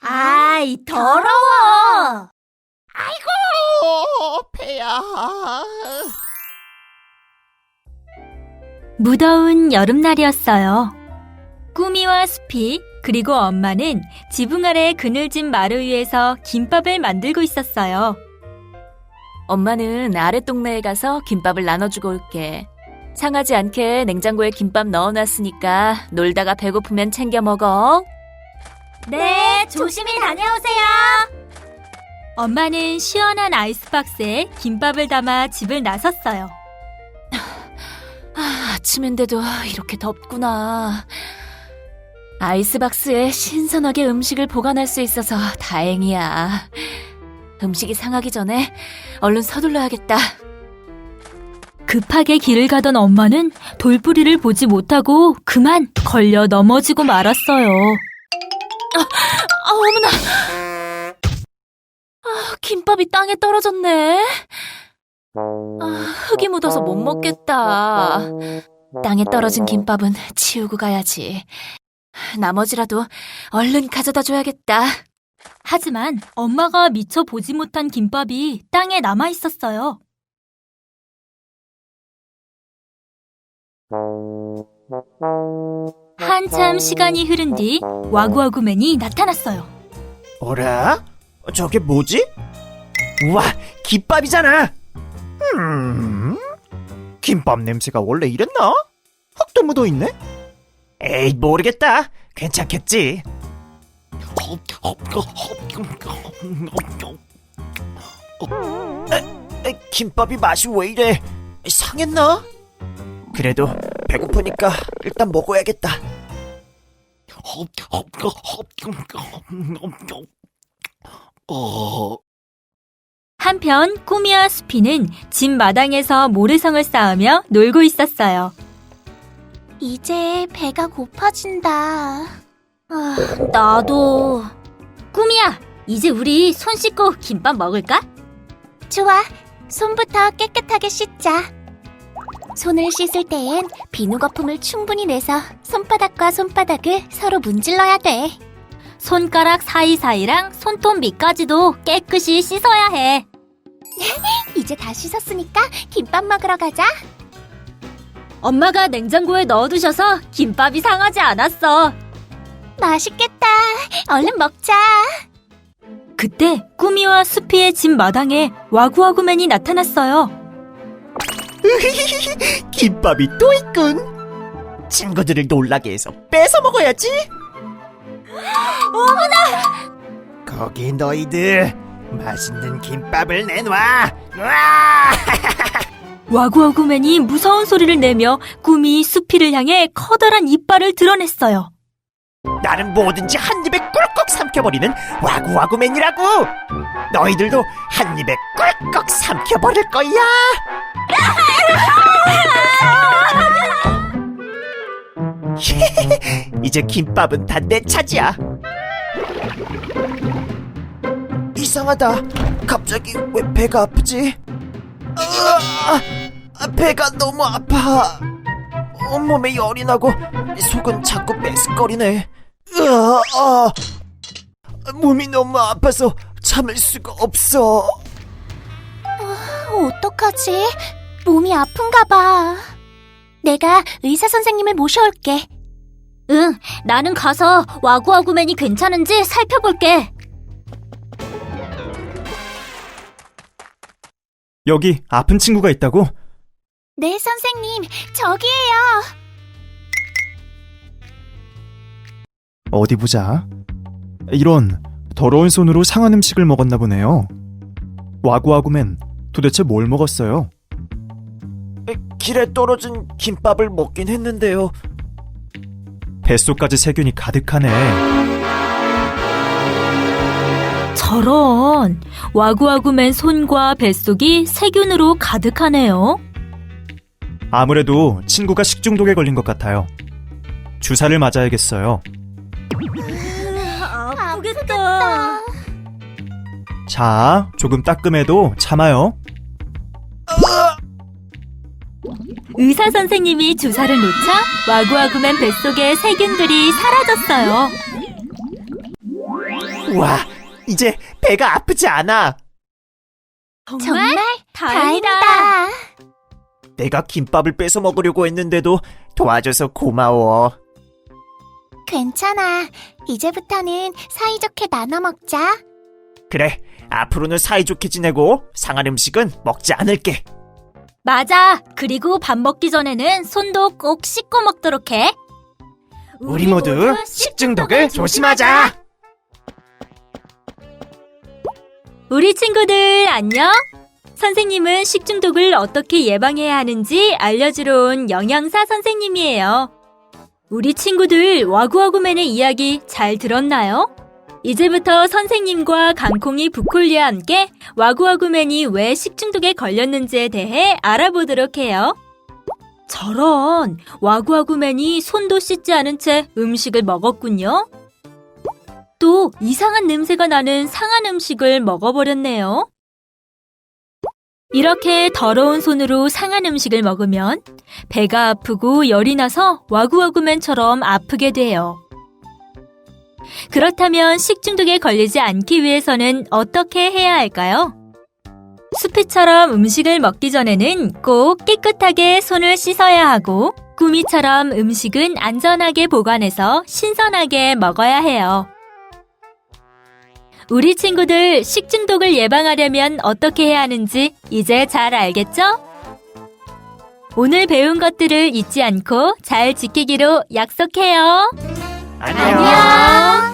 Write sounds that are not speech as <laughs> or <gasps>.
아이, 더러워! 어, 배야. 무더운 여름날이었어요. 꾸미와 스피, 그리고 엄마는 지붕 아래 그늘진 마루 위에서 김밥을 만들고 있었어요. 엄마는 아랫동네에 가서 김밥을 나눠주고 올게. 상하지 않게 냉장고에 김밥 넣어놨으니까 놀다가 배고프면 챙겨 먹어. 네, 조심히 다녀오세요. 엄마는 시원한 아이스박스에 김밥을 담아 집을 나섰어요. 아, 아침인데도 이렇게 덥구나. 아이스박스에 신선하게 음식을 보관할 수 있어서 다행이야. 음식이 상하기 전에 얼른 서둘러야겠다. 급하게 길을 가던 엄마는 돌부리를 보지 못하고 그만 걸려 넘어지고 말았어요. 아, 어머나! 아, 김밥이 땅에 떨어졌네. 아, 흙이 묻어서 못 먹겠다. 땅에 떨어진 김밥은 치우고 가야지. 나머지라도 얼른 가져다 줘야겠다. 하지만 엄마가 미처 보지 못한 김밥이 땅에 남아 있었어요. 한참 시간이 흐른 뒤 와구와구맨이 나타났어요. 어라? 저게 뭐지? 우와, 김밥이잖아. 음, 김밥 냄새가 원래 이랬나? 흙도 묻어 있네. 에이, 모르겠다. 괜찮겠지. 김밥이 맛이 왜 이래? 상했나? 그래도 배고프니까 일단 먹어야겠다. 어, 한편 꾸미와 스피는 집 마당에서 모래성을 쌓으며 놀고 있었어요. 이제 배가 고파진다. 아, 나도. 꾸미야, 이제 우리 손 씻고 김밥 먹을까? 좋아. 손부터 깨끗하게 씻자. 손을 씻을 때엔 비누 거품을 충분히 내서 손바닥과 손바닥을 서로 문질러야 돼. 손가락 사이사이랑 손톱 밑까지도 깨끗이 씻어야 해. <laughs> 이제 다 씻었으니까 김밥 먹으러 가자. 엄마가 냉장고에 넣어두셔서 김밥이 상하지 않았어. 맛있겠다. 얼른 먹자. 그때 꾸미와 수피의 집 마당에 와구와구맨이 나타났어요. <laughs> 김밥이 또 있군. 친구들을 놀라게 해서 뺏어 먹어야지. <gasps> 어머나! 거기 너희들 맛있는 김밥을 내놔. 와! <laughs> 와구와구맨이 무서운 소리를 내며 꾸미 수피를 향해 커다란 이빨을 드러냈어요. 나는 뭐든지 한 입에 꿀꺽 삼켜버리는 와구와구맨이라고. 너희들도 한 입에 꿀꺽 삼켜버릴 거야. <laughs> 이제 김밥은 다 내 차지야. 이상하다. 갑자기 왜 배가 아프지? 으아, 배가 너무 아파. 온몸에 열이 나고 속은 자꾸 메스꺼리네. 으아, 아. 몸이 너무 아파서 참을 수가 없어. 어떡하지? 몸이 아픈가 봐. 내가 의사 선생님을 모셔올게. 응, 나는 가서 와구와구맨이 괜찮은지 살펴볼게. 여기 아픈 친구가 있다고? 네, 선생님. 저기에요. 어디 보자. 이런 더러운 손으로 상한 음식을 먹었나 보네요. 와구와구맨 도대체 뭘 먹었어요? 길에 떨어진 김밥을 먹긴 했는데요. 뱃속까지 세균이 가득하네. 저런, 와구와구맨 손과 뱃속이 세균으로 가득하네요. 아무래도 친구가 식중독에 걸린 것 같아요. 주사를 맞아야겠어요. 자, 조금 따끔해도 참아요. 의사 선생님이 주사를 놓자 와구와구맨 뱃속의 세균들이 사라졌어요. 우와, 이제 배가 아프지 않아. 정말 다행이다. 다행이다. 내가 김밥을 뺏어 먹으려고 했는데도 도와줘서 고마워. 괜찮아. 이제부터는 사이좋게 나눠 먹자. 그래, 앞으로는 사이좋게 지내고 상한 음식은 먹지 않을게. 맞아. 그리고 밥 먹기 전에는 손도 꼭 씻고 먹도록 해. 우리 모두 식중독을 조심하자. 우리 친구들 안녕. 선생님은 식중독을 어떻게 예방해야 하는지 알려주러 온 영양사 선생님이에요. 우리 친구들 와구와구맨의 이야기 잘 들었나요? 이제부터 선생님과 강콩이 부콜리와 함께 와구와구맨이 왜 식중독에 걸렸는지에 대해 알아보도록 해요. 저런 와구와구맨이 손도 씻지 않은 채 음식을 먹었군요. 또 이상한 냄새가 나는 상한 음식을 먹어버렸네요. 이렇게 더러운 손으로 상한 음식을 먹으면 배가 아프고 열이 나서 와구와구맨처럼 아프게 돼요. 그렇다면 식중독에 걸리지 않기 위해서는 어떻게 해야 할까요? 수피처럼 음식을 먹기 전에는 꼭 깨끗하게 손을 씻어야 하고 꾸미처럼 음식은 안전하게 보관해서 신선하게 먹어야 해요. 우리 친구들 식중독을 예방하려면 어떻게 해야 하는지 이제 잘 알겠죠? 오늘 배운 것들을 잊지 않고 잘 지키기로 약속해요. 안녕. 안녕.